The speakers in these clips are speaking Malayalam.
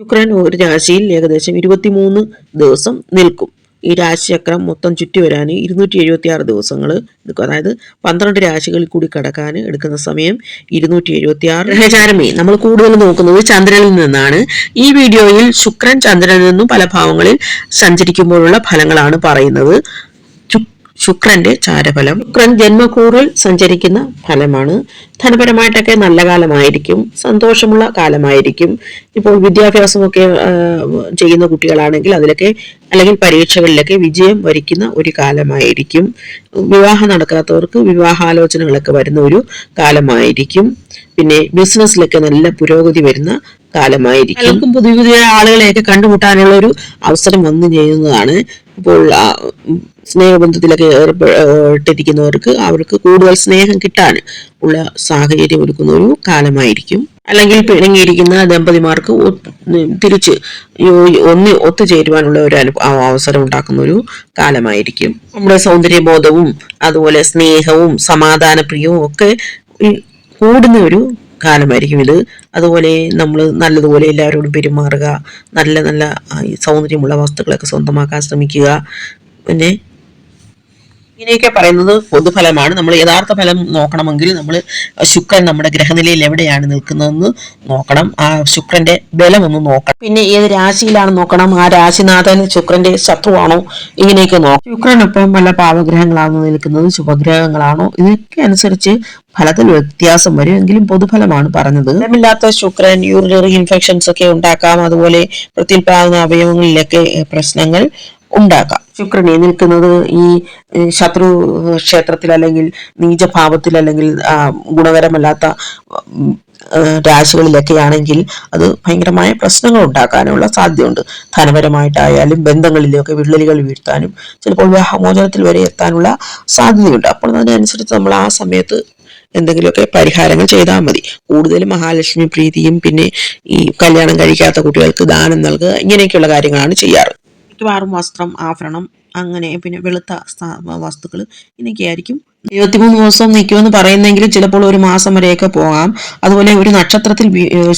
ശുക്രൻ ഒരു രാശിയിൽ ഏകദേശം ഇരുപത്തിമൂന്ന് ദിവസം നിൽക്കും. ഈ രാശിചക്രം മൊത്തം ചുറ്റി വരാൻ ഇരുന്നൂറ്റി എഴുപത്തി ആറ് ദിവസങ്ങൾ എടുക്കും അതായത് പന്ത്രണ്ട് രാശികളിൽ കൂടി കടക്കാൻ എടുക്കുന്ന സമയം ഇരുന്നൂറ്റി എഴുപത്തി ആറ് ഗ്രഹചാരമേ നമ്മൾ കൂടുതൽ നോക്കുന്നത് ചന്ദ്രനിൽ നിന്നാണ്. ഈ വീഡിയോയിൽ ശുക്രൻ ചന്ദ്രനിൽ നിന്നും പല ഭാവങ്ങളിൽ സഞ്ചരിക്കുമ്പോഴുള്ള ഫലങ്ങളാണ് പറയുന്നത്. ശുക്രന്റെ ചാരഫലം. ശുക്രൻ ജന്മക്കൂറിൽ സഞ്ചരിക്കുന്ന ഫലമാണ്. ധനപരമായിട്ടൊക്കെ നല്ല കാലമായിരിക്കും. സന്തോഷമുള്ള കാലമായിരിക്കും. ഇപ്പോൾ വിദ്യാഭ്യാസമൊക്കെ ചെയ്യുന്ന കുട്ടികളാണെങ്കിൽ അതിലൊക്കെ അല്ലെങ്കിൽ പരീക്ഷകളിലൊക്കെ വിജയം വരിക്കുന്ന ഒരു കാലമായിരിക്കും. വിവാഹം നടക്കാത്തവർക്ക് വിവാഹാലോചനകളൊക്കെ വരുന്ന ഒരു കാലമായിരിക്കും. പിന്നെ ബിസിനസ്സിലൊക്കെ നല്ല പുരോഗതി വരുന്ന കാലമായിരിക്കും. പുതിയ പുതിയ ആളുകളെയൊക്കെ കണ്ടുമുട്ടാനുള്ള ഒരു അവസരം വന്നു ചെയ്യുന്നതാണ് ഉം, സ്നേഹബന്ധത്തിലൊക്കെ ഏർപ്പെട്ടിരിക്കുന്നവർക്ക് അവർക്ക് കൂടുതൽ സ്നേഹം കിട്ടാൻ ഉള്ള സാഹചര്യം ഒരുക്കുന്ന ഒരു കാലമായിരിക്കും. അല്ലെങ്കിൽ പിണങ്ങിയിരിക്കുന്ന ദമ്പതിമാർക്ക് തിരിച്ച് ഒന്ന് ഒത്തുചേരുവാനുള്ള ഒരു അനു- അവസരം ഉണ്ടാക്കുന്ന ഒരു കാലമായിരിക്കും. നമ്മുടെ സൗന്ദര്യബോധവും അതുപോലെ സ്നേഹവും സമാധാനപ്രിയവും ഒക്കെ കൂടുന്ന ഒരു കാലമായിരിക്കും ഇത്. അതുപോലെ നമ്മൾ നല്ലതുപോലെ എല്ലാവരോടും പെരുമാറുക. നല്ല നല്ല സൗന്ദര്യമുള്ള വസ്തുക്കളൊക്കെ സ്വന്തമാക്കാൻ ശ്രമിക്കുക. പിന്നെ ഇങ്ങനെയൊക്കെ പറയുന്നത് പൊതുഫലമാണ്. നമ്മൾ യഥാർത്ഥ ഫലം നോക്കണമെങ്കിൽ നമ്മൾ ശുക്രൻ നമ്മുടെ ഗ്രഹനിലയിൽ എവിടെയാണ് നിൽക്കുന്നതെന്ന് നോക്കണം. ആ ശുക്രന്റെ ബലം ഒന്ന് നോക്കണം. പിന്നെ ഏത് രാശിയിലാണ് നോക്കണം? ആ രാശിനാഥൻ ശുക്രന്റെ ശത്രുവാണോ? ഇങ്ങനെയൊക്കെ നോക്കണം. ശുക്രനൊപ്പം വല്ല പാവഗ്രഹങ്ങളാണോ നിൽക്കുന്നത്. ശുഭഗ്രഹങ്ങളാണോ? ഇതൊക്കെ അനുസരിച്ച് ഫലത്തിൽ വ്യത്യാസം വരും. എങ്കിലും പൊതുഫലമാണ് പറഞ്ഞത്. ഫലമില്ലാത്ത ശുക്രൻ യൂറിനറി ഇൻഫെക്ഷൻസ് ഒക്കെ ഉണ്ടാക്കാം. അതുപോലെ പ്രത്യുൽപാദന അവയവങ്ങളിലൊക്കെ പ്രശ്നങ്ങൾ ഉണ്ടാക്കാം ശുക്രനെ നിൽക്കുന്നത് ഈ ശത്രു ക്ഷേത്രത്തിൽ അല്ലെങ്കിൽ നീചഭാവത്തിൽ അല്ലെങ്കിൽ ഗുണകരമല്ലാത്ത രാശികളിലൊക്കെ ആണെങ്കിൽ അത് ഭയങ്കരമായ പ്രശ്നങ്ങൾ ഉണ്ടാക്കാനുള്ള സാധ്യതയുണ്ട്. ധനപരമായിട്ടായാലും ബന്ധങ്ങളിലൊക്കെ വിള്ളലുകൾ വീഴ്ത്താനും ചിലപ്പോൾ വിവാഹമോചനത്തിൽ വരെ എത്താനുള്ള സാധ്യതയുണ്ട്. അപ്പോൾ അതിനനുസരിച്ച് നമ്മൾ ആ സമയത്ത് എന്തെങ്കിലുമൊക്കെ പരിഹാരങ്ങൾ ചെയ്താൽ മതി. കൂടുതലും മഹാലക്ഷ്മി പ്രീതിയും പിന്നെ ഈ കല്യാണം കഴിക്കാത്ത കുട്ടികൾക്ക് ദാനം നൽകുക ഇങ്ങനെയൊക്കെയുള്ള കാര്യങ്ങളാണ് ചെയ്യാറ്. മിക്കവാറും വസ്ത്രം ആഭരണം അങ്ങനെ പിന്നെ വെളുത്ത വസ്തുക്കൾ ഇതൊക്കെയായിരിക്കും ഇരുപത്തിമൂന്ന് ദിവസം നിൽക്കുമെന്ന് പറയുന്നെങ്കിലും ചിലപ്പോൾ ഒരു മാസം വരെയൊക്കെ പോകാം. അതുപോലെ ഒരു നക്ഷത്രത്തിൽ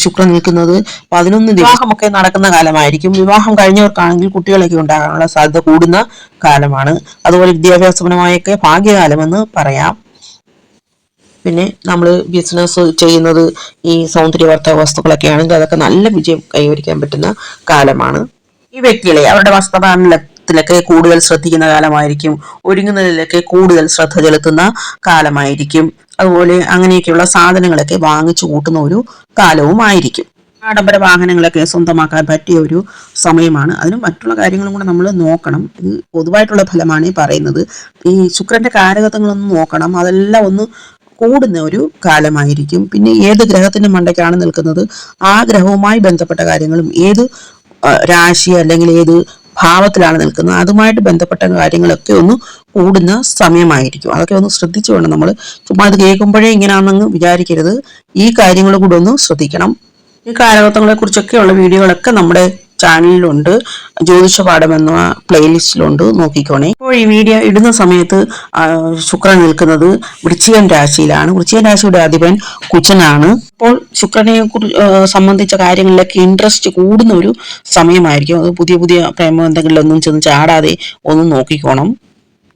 ശുക്രൻ നിൽക്കുന്നത് പതിനൊന്ന് വിവാഹമൊക്കെ നടക്കുന്ന കാലമായിരിക്കും. വിവാഹം കഴിഞ്ഞവർക്കാണെങ്കിൽ കുട്ടികളൊക്കെ ഉണ്ടാകാനുള്ള സാധ്യത കൂടുന്ന കാലമാണ്. അതുപോലെ വിദ്യാഭ്യാസപരമായൊക്കെ ഭാഗ്യകാലമെന്ന് പറയാം. പിന്നെ നമ്മൾ ബിസിനസ് ചെയ്യുന്നത് ഈ സൗന്ദര്യവർദ്ധക വസ്തുക്കളൊക്കെ ആണെങ്കിൽ അതൊക്കെ നല്ല വിജയം കൈവരിക്കാൻ പറ്റുന്ന കാലമാണ്. ഈ വ്യക്തികളെ അവരുടെ വസ്ത്രധാരണത്തിലൊക്കെ കൂടുതൽ ശ്രദ്ധിക്കുന്ന കാലമായിരിക്കും ഒരുങ്ങുന്നതിലൊക്കെ കൂടുതൽ ശ്രദ്ധ ചെലുത്തുന്ന കാലമായിരിക്കും. അതുപോലെ അങ്ങനെയൊക്കെയുള്ള സാധനങ്ങളൊക്കെ വാങ്ങിച്ചു കൂട്ടുന്ന ഒരു കാലവുമായിരിക്കും ആഡംബര വാഹനങ്ങളൊക്കെ സ്വന്തമാക്കാൻ പറ്റിയ ഒരു സമയമാണ്. അതിന് മറ്റുള്ള കാര്യങ്ങളും കൂടെ നമ്മൾ നോക്കണം. ഇത് പൊതുവായിട്ടുള്ള ഫലമാണ് ഈ പറയുന്നത്. ഈ ശുക്രന്റെ കാരകത്വങ്ങളൊന്ന് നോക്കണം. അതെല്ലാം ഒന്ന് കൂടുന്ന ഒരു കാലമായിരിക്കും. പിന്നെ ഏത് ഗ്രഹത്തിന്റെ മണ്ടയ്ക്കാണ് നിൽക്കുന്നത്? ആ ഗ്രഹവുമായി ബന്ധപ്പെട്ട കാര്യങ്ങളും. ഏത് രാശി അല്ലെങ്കിൽ ഏത് ഭാവത്തിലാണ് നിൽക്കുന്നത്. അതുമായിട്ട് ബന്ധപ്പെട്ട കാര്യങ്ങളൊക്കെ ഒന്ന് കൂടുന്ന സമയമായിരിക്കും. അതൊക്കെ ഒന്ന് ശ്രദ്ധിച്ചു വേണം നമ്മൾ ചുമ്മാ അത് കേൾക്കുമ്പോഴേ ഇങ്ങനെയാണെന്ന് വിചാരിക്കരുത്. ഈ കാര്യങ്ങൾ കൂടെ ഒന്ന് ശ്രദ്ധിക്കണം. ഈ കാലഘട്ടങ്ങളെ കുറിച്ചൊക്കെയുള്ള വീഡിയോകളൊക്കെ നമ്മുടെ ചാനലിലുണ്ട് ജ്യോതിഷപാഠം എന്ന പ്ലേലിസ്റ്റിലുണ്ട് നോക്കിക്കോണേ. ഇപ്പോൾ ഈ വീഡിയോ ഇടുന്ന സമയത്ത് ശുക്രൻ നിൽക്കുന്നത് വൃശ്ചികൻ രാശിയിലാണ്. വൃശ്ചികൻ രാശിയുടെ അധിപൻ കുച്ചനാണ് അപ്പോൾ ശുക്രനെ സംബന്ധിച്ച കാര്യങ്ങളിലൊക്കെ ഇൻട്രസ്റ്റ് കൂടുന്ന ഒരു സമയമായിരിക്കും. അത് പുതിയ പുതിയ പ്രേമബന്ധങ്ങളിലൊന്നും ചെന്ന് ചാടാതെ ഒന്ന് നോക്കിക്കോണം.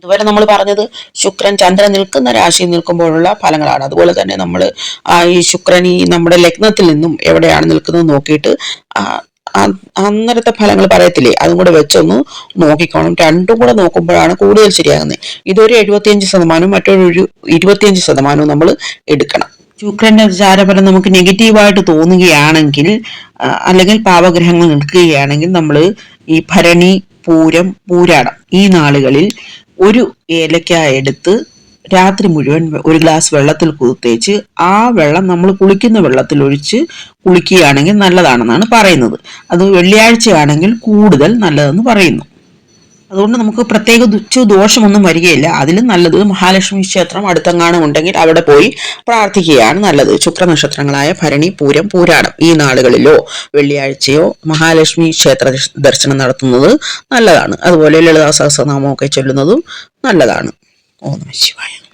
ഇതുവരെ നമ്മൾ പറഞ്ഞത് ശുക്രൻ ചന്ദ്രൻ നിൽക്കുന്ന രാശിയിൽ നിൽക്കുമ്പോഴുള്ള ഫലങ്ങളാണ്. അതുപോലെ തന്നെ നമ്മൾ ഈ ശുക്രൻ ഈ നമ്മുടെ ലഗ്നത്തിൽ നിന്നും എവിടെയാണ് നിൽക്കുന്നത് നോക്കിയിട്ട് അന്നേരത്തെ ഫലങ്ങൾ പറയത്തില്ലേ? അതും കൂടെ വെച്ചൊന്ന് നോക്കിക്കോണം. രണ്ടും കൂടെ നോക്കുമ്പോഴാണ് കൂടുതൽ ശരിയാകുന്നത്. ഇതൊരു എഴുപത്തിയഞ്ച് ശതമാനവും മറ്റൊരു ഇരുപത്തിയഞ്ച് ശതമാനവും നമ്മൾ എടുക്കണം. ശുക്രന്റെ വിചാരഫലം നമുക്ക് നെഗറ്റീവായിട്ട് തോന്നുകയാണെങ്കിൽ അല്ലെങ്കിൽ പാവഗ്രഹങ്ങൾ നിൽക്കുകയാണെങ്കിൽ നമ്മൾ ഈ ഭരണി പൂരം പൂരാടം ഈ നാളുകളിൽ ഒരു ഏലക്ക എടുത്ത് രാത്രി മുഴുവൻ ഒരു ഗ്ലാസ് വെള്ളത്തിൽ കുതിത്തേച്ച് ആ വെള്ളം നമ്മൾ കുളിക്കുന്ന വെള്ളത്തിൽ ഒഴിച്ച് കുളിക്കുകയാണെങ്കിൽ നല്ലതാണെന്നാണ് പറയുന്നത്. അത് വെള്ളിയാഴ്ചയാണെങ്കിൽ കൂടുതൽ നല്ലതെന്ന് പറയുന്നു. അതുകൊണ്ട് നമുക്ക് പ്രത്യേക ദുച്ച ദോഷമൊന്നും വരികയില്ല. അതിലും നല്ലത് മഹാലക്ഷ്മി ക്ഷേത്രം അടുത്തെങ്ങാനും ഉണ്ടെങ്കിൽ അവിടെ പോയി പ്രാർത്ഥിക്കുകയാണ് നല്ലത്. ശുക്ര നക്ഷത്രങ്ങളായ ഭരണി പൂരം പൂരാടം ഈ നാളുകളിലോ വെള്ളിയാഴ്ചയോ മഹാലക്ഷ്മി ക്ഷേത്ര ദർശനം നടത്തുന്നത് നല്ലതാണ്. അതുപോലെ ലളിതാ സഹസ്രനാമമൊക്കെ ചൊല്ലുന്നതും നല്ലതാണ്. 哦，那 masih.